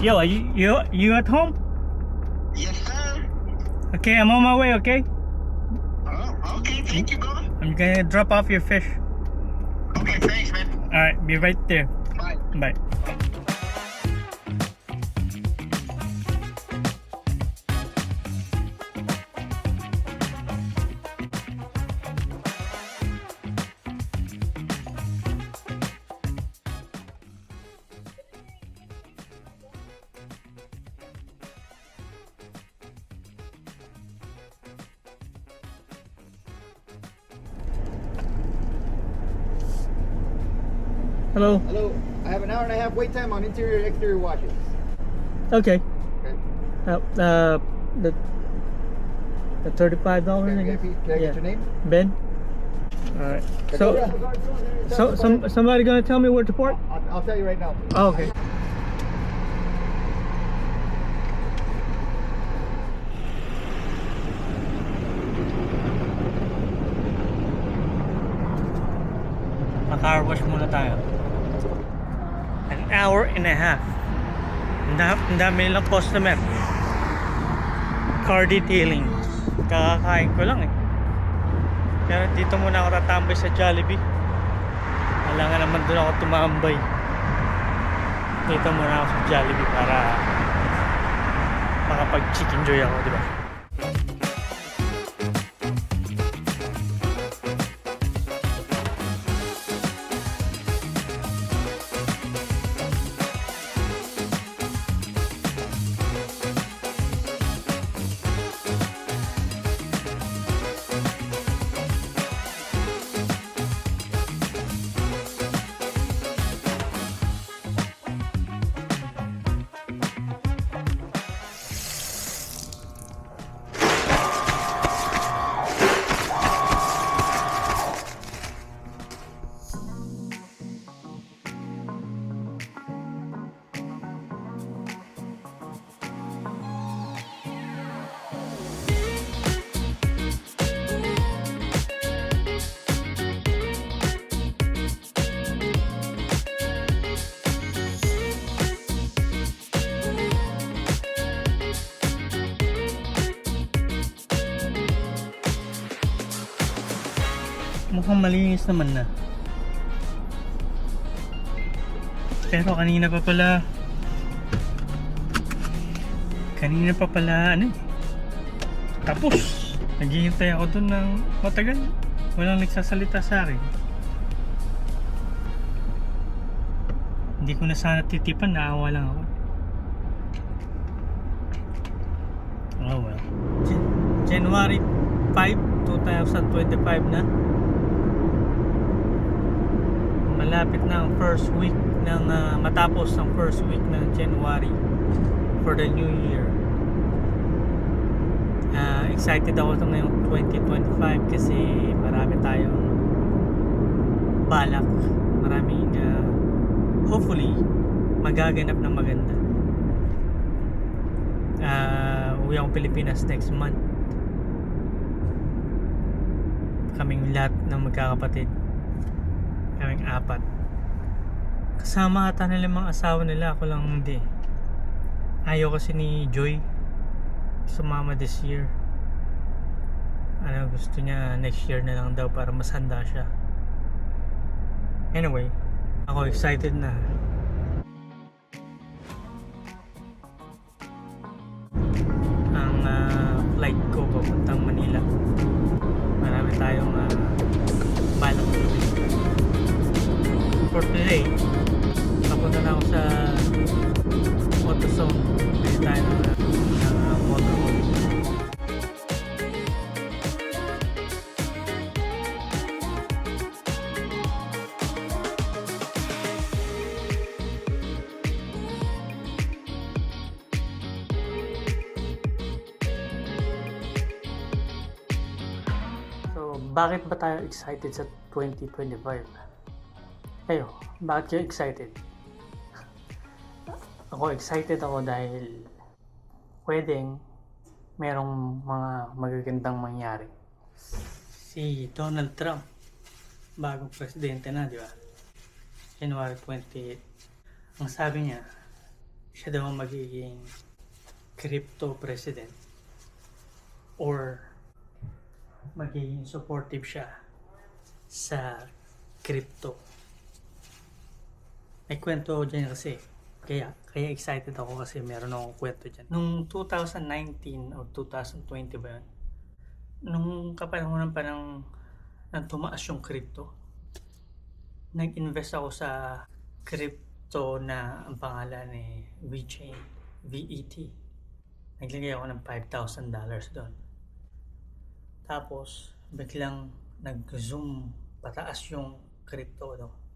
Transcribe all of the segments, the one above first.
Yo, are you, you, you at home? Yes, sir. Okay, I'm on my way, okay? Oh, okay. Thank you, brother. I'm gonna drop off your fish. Okay, thanks, man. Alright, be right there. Bye. Bye. Hello. Hello. I have an hour and a half wait time on interior and exterior washes. Okay. Okay. Uh, uh the the thirty-five dollars. Can I get- can I get your name? Ben. All right. So, so some somebody gonna tell me where to park? I'll, I'll tell you right now. Oh, okay. Car wash muna tayo. Hour and a half. Ang da- ang dami nilang customer. Car detailing. Kakakain ko lang eh. Kaya dito muna ako tatambay sa Jollibee. Wala nga naman doon ako tumambay. Dito muna ako sa Jollibee para makapag chicken joy ako, di ba? Mukhang malinis naman na. Pero kanina pa pala. Kanina pa pala ano eh. Tapos Naghihintay ako dun ng matagal. Walang nagsasalita sa akin. Hindi ko na sana titipan Naawa lang ako. Oh well. Jan- January 5, 2025 na malapit na ang first week ng ah, matapos ang first week ng January for the new year. Ah, excited ako sa ngayong 2025 kasi marami tayong balak. Maraming ah, hopefully magaganap na maganda. Ah, uwi akong Pilipinas next month. Kaming lahat ng magkakapatid kaming apat. Kasama ata nila mga asawa nila ako lang hindi. Ayaw kasi ni Joy sumama this year. Ano gusto niya next year na lang daw para mas handa siya. Anyway ako excited na. Ang ah, flight ko papuntang Manila. Marami tayong uh, balak for today. Papunta na ako sa AutoZone bili tayo ng, ng uh, motorhome So, bakit ba tayo excited sa 2025? Kayo, bakit kayo excited? Ako excited ako dahil pwedeng merong mga magagandang mangyari. Si Donald Trump, bagong presidente na, di ba? January 28. Ang sabi niya, siya daw magiging crypto president or magiging supportive siya sa crypto. May kwento dyan kasi. Kaya, kaya excited ako kasi meron akong kwento dyan. Nung 2019 or 2020 ba yun? Nung kapanahonan pa ng, ng tumaas yung crypto, nag-invest ako sa crypto na ang pangalan ni VeChain, VET. Naglagay ako ng $5,000 doon. Tapos, biglang nag-zoom pataas yung crypto. No?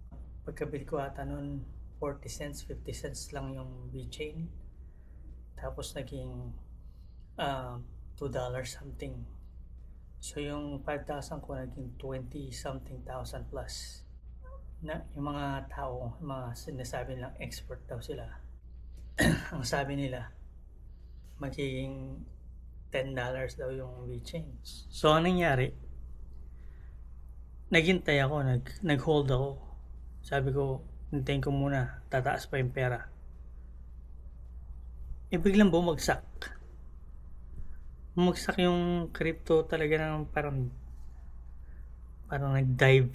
Pagkabili ko ata noon, 40 cents, 50 cents lang yung VeChain. Tapos naging uh, $2 something. So yung 5,000 ko naging 20 something thousand plus. Na yung mga tao, mga sinasabi nilang expert daw sila. ang sabi nila, magiging $10 daw yung VeChain. So ang nangyari, naghintay ako, nag, nag-hold ako. Sabi ko, hintayin ko muna, tataas pa yung pera. Eh biglang bumagsak. Bumagsak yung crypto talaga ng parang parang nag-dive.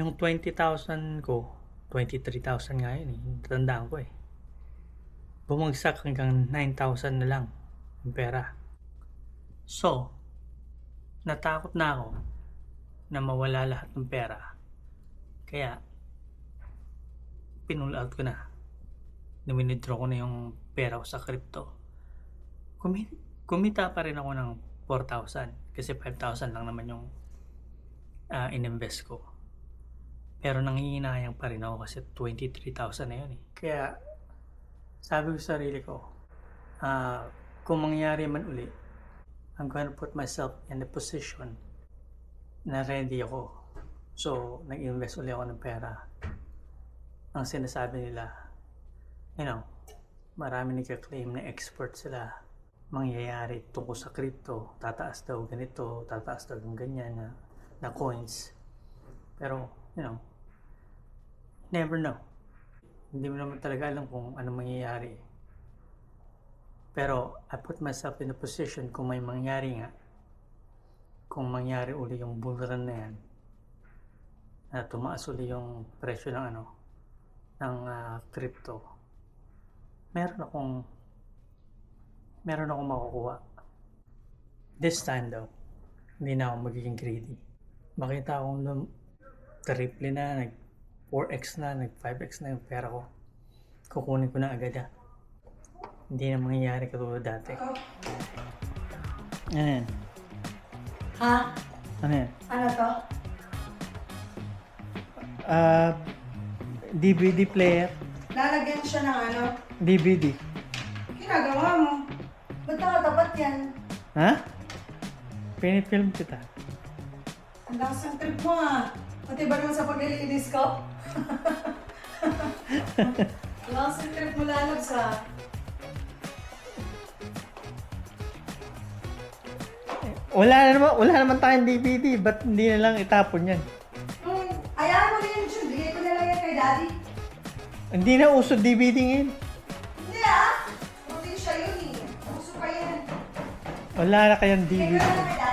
Yung 20,000 ko, 23,000 nga yun eh. Tandaan ko eh. Bumagsak hanggang 9,000 na lang yung pera. So, natakot na ako na mawala lahat ng pera. Kaya, pinull out ko na. Numinidro ko na yung pera ko sa crypto. Kumi kumita pa rin ako ng 4,000 kasi 5,000 lang naman yung uh, ininvest ko. Pero nangihinayang pa rin ako kasi 23,000 na yun eh. Kaya, sabi ko sa sarili ko, ah, kung mangyari man uli, I'm gonna put myself in the position na ready ako. So, nag-invest uli ako ng pera. Ang sinasabi nila, you know, marami nagka-claim na expert sila mangyayari tungkol sa crypto. Tataas daw ganito, tataas daw yung ganyan na, na coins. Pero, you know, never know. Hindi mo naman talaga alam kung ano mangyayari. Pero, I put myself in a position kung may mangyari nga, kung mangyari uli yung bull run na yan, na tumaas uli yung presyo ng ano, ng ah, crypto, meron akong meron akong makukuha. This time daw, hindi na ako magiging greedy. Makita akong lum- triple na, nag 4x na, nag 5x na yung pera ko. Kukunin ko na agad ah. Hindi na mangyayari katulad dati. Ano yan? Ha? Ano yan? Ano to? Ah, DVD player. Lalagyan siya ng ano? DVD. Ginagawa mo. Ba't nakatapat yan? Ha? Pinifilm kita. Ang lakas ng trip mo ah. Pati ba naman sa paglilinis ko? Ang lakas ng trip mo lalabs ah. Wala na naman, wala naman tayong DVD. Ba't hindi na lang itapon yan? Kay Daddy. Hindi na uso DVD ngayon. Hindi ah. Probinsya yun eh. Uso pa yan. Wala na Bigay DVD. ko na lang kay Daddy.